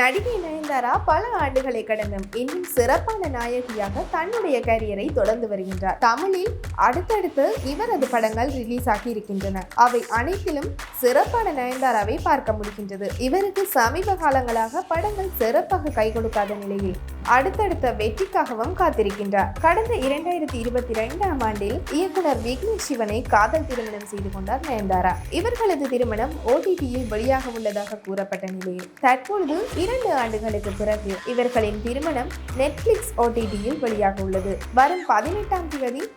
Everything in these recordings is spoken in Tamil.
நடிகை நயன்தாரா பல ஆண்டுகளை கடந்தும் இன்னும் சிறப்பான நாயகியாக தன்னுடைய கரியரை தொடர்ந்து வருகின்றார். தமிழில் அடுத்தடுத்து இவரது படங்கள் ரிலீஸ் ஆகி இருக்கின்றன. அவை அனைத்திலும் சிறப்பான நயன்தாராவை பார்க்க முடிகின்றது. இவருக்கு சமீப காலங்களாக படங்கள் சிறப்பாக கை கொடுக்காத நிலையில் அடுத்தடுத்த வெற்றிக்காகவும் காத்திருக்கின்றார். கடந்த இரண்டாயிரத்தி இருபத்தி இரண்டாம் ஆண்டில் இயக்குனர் விக்னேஷ் சிவனை காதல் திருமணம் செய்து கொண்டார் நயன்தாரா. இவர்களது திருமணம் ஓடிடியில் வெளியாக உள்ளதாக கூறப்பட்ட நிலையில் தற்பொழுது இரண்டு ஆண்டுகளுக்கு பிறகு இவர்களின் திருமணம் நெட்ஃபிளிக்ஸ் ஓடிடியில் வெளியாக உள்ளது. வரும் பதினெட்டாம் தேதி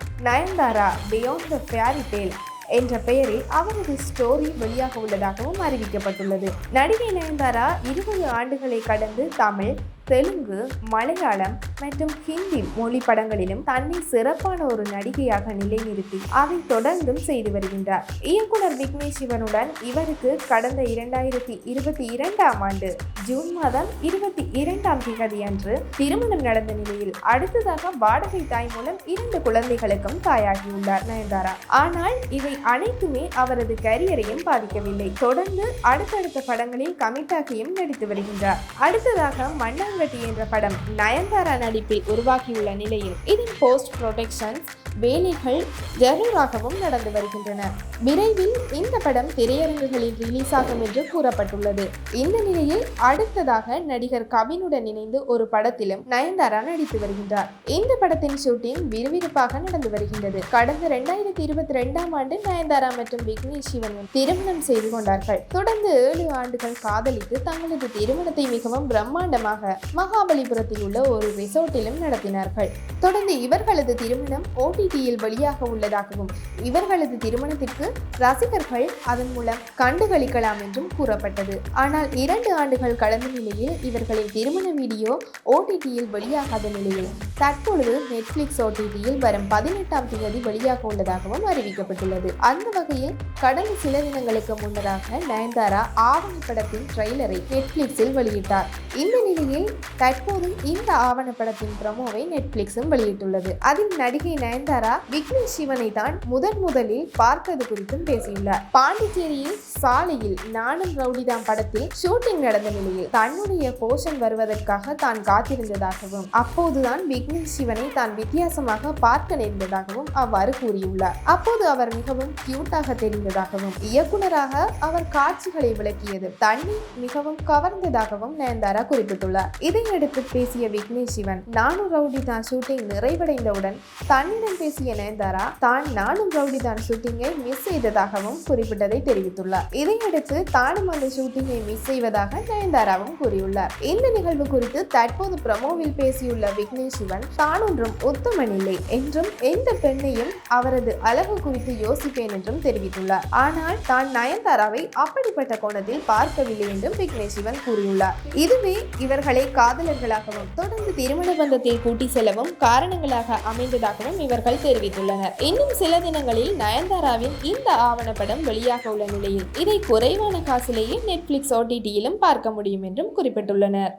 Nayanthara beyond the fairy tale என்ற பெயரில் அவரது ஸ்டோரி வெளியாக உள்ளதாகவும் அறிவிக்கப்பட்டுள்ளது. நடிகை நயன்தாரா இருபது ஆண்டுகளை கடந்து தமிழ் தெலுங்கு மலையாளம் மற்றும் ஹிந்தி மொழி படங்களிலும் தன்னை சிறப்பான ஒரு நடிகையாக நிலைநிறுத்தி அதை தொடர்ந்தும் செய்து வருகின்றார். இயக்குனர் விக்னேஷ் சிவனுடன் இவருக்கு கடந்த இரண்டாயிரத்தி இருபத்தி இரண்டாம் ஆண்டு ஜூன் மாதம் இருபத்தி இரண்டாம் தேதி அன்று திருமணம் நடந்த நிலையில் அடுத்ததாக வாடகை தாய் மூலம் இரண்டு குழந்தைகளுக்கும் தாயாகியுள்ளார் நயன்தாரா. ஆனால் இவை அனைத்துமே அவரது கரியரையும் பாதிக்கவில்லை. தொடர்ந்து அடுத்தடுத்த படங்களில் கமிட்டாகியும் நடித்து வருகின்றார். அடுத்ததாக மண்ணாங்கட்டி என்ற படம் நயன்தாரா நடிப்பில் உருவாகியுள்ள நிலையில் இதன் போஸ்ட் ப்ரொடக்ஷன் வேலைகள் ஜரூராகவும் நடந்து வருகின்றன. விரைவில் இந்த படம் திரையரங்குகளில் ரிலீஸ் ஆகும் என்று கூறப்பட்டுள்ளது. இந்த நிலையில் அடுத்ததாக நடிகர் கவினுடன் இணைந்து ஒரு படத்திலும் நயன்தாரா நடித்து வருகின்றார். இந்த படத்தின் ஷூட்டிங் விறுவிறுப்பாக நடந்து வருகின்றது. கடந்த இரண்டாயிரத்தி இருபத்தி ரெண்டாம் ஆண்டு நயன்தாரா மற்றும் விக்னேஷ் சிவன் திருமணம் செய்து கொண்டார்கள். தொடர்ந்து ஏழு ஆண்டுகள் காதலித்து தங்களது திருமணத்தை மிகவும் பிரம்மாண்டமாக மகாபலிபுரத்தில் உள்ள ஒரு ரிசோர்ட்டிலும் நடத்தினார்கள். தொடர்ந்து இவர்களது திருமணம் ஓடிடியில் வெளியாக உள்ளதாகவும் இவர்களது திருமணத்திற்கு ரசிகர்கள் அதன் மூலம் கண்டுகளிக்கலாம் என்றும் கூறப்பட்டது. ஆனால் இரண்டு ஆண்டுகள் கடந்த நிலையில் இவர்களின் திருமண வீடியோ ஓடிடியில் வெளியாகாத நிலையில் தற்பொழுது நெட்ஃபிளிக்ஸ் ஓடிடியில் வரும் பதினெட்டாம் தேதி வெளியாக உள்ளதாகவும் அறிவிக்கப்பட்டுள்ளது. அந்த வகையில் கடந்த சில தினங்களுக்கு முன்னதாக நயன்தாரா ஆவணப்படத்தின் ட்ரெய்லரை நெட்ஃபிளிக்ஸில் வெளியிட்டார். இந்த நிலையில் தற்போது இந்த ஆவணப்படத்தின் ப்ரமோவை நெட்ஃபிளிக்ஸும் வெளியிட்டுள்ளது. அதில் நடிகை நயன்தாரா விக்னேஷ் சிவனை தான் முதன் முதலில் பார்த்தது குறித்தும் பேசியுள்ளார். பாண்டிச்சேரியில் சாலையில் நானும் ரவுடிதாம் படத்தில் ஷூட்டிங் நடந்த நிலையில் தன்னுடைய போஷன் வருவதற்காக தான் காத்திருந்ததாகவும் அப்போதுதான் விக்னேஷ் சிவனை தான் வித்தியாசமாக பார்க்க நேர்ந்ததாகவும் அவ்வாறு கூறியுள்ளார். அப்போது அவர் மிகவும் கியூட்டாக தெரிந்ததாகவும் இயக்குனராக அவர் காட்சிகளை விளக்கியது தன்னை மிகவும் கவர்ந்ததாகவும் நயன்தாரா குறிப்பிட்டுள்ளார். இதையடுத்து பேசிய விக்னேஷ் சிவன் நானும் ரவுடி தான் ஷூட்டிங் நிறைவடைந்தவுடன் தன்னிடம் பேசிய நயன்தாரா தான் நானும் ரவுடி தான் ஷூட்டிங்கை மிஸ் செய்ததாகவும் குறிப்பிட்டதை தெரிவித்துள்ளார். இதையடுத்து தானும் அந்த ஷூட்டிங்கை மிஸ் செய்வதாக நயன்தாராவும் கூறியுள்ளார். இந்த நிகழ்வு குறித்து தற்போது பிரமோவில் பேசியுள்ள விக்னேஷ் சிவன் தான் ஒன்றும் உத்தமன் இல்லை என்றும் எந்த பெண்ணையும் அவரது அழகு குறித்து யோசிப்பேன் என்றும் தெரிவித்துள்ளார். ஆனால் தான் நயன்தாராவை அப்படிப்பட்ட கோணத்தில் பார்க்கவில்லை என்றும் விக்னேஷ் சிவன் கூறியுள்ளார். இதுவே இவர்களை காதலர்களாகவும் தொடர்ந்து திருமண பந்தத்தில் கூட்டி செல்லவும் காரணங்களாக அமைந்ததாகவும் இவர்கள் தெரிவித்துள்ளனர். இன்னும் சில தினங்களில் நயன்தாராவின் இந்த ஆவணப்படம் வெளியாக உள்ள நிலையில் இதை குறைவான காசிலேயே நெட்ஃபிளிக்ஸ் ஓடிடியிலும் பார்க்க முடியும் என்றும் குறிப்பிட்டுள்ளனர்.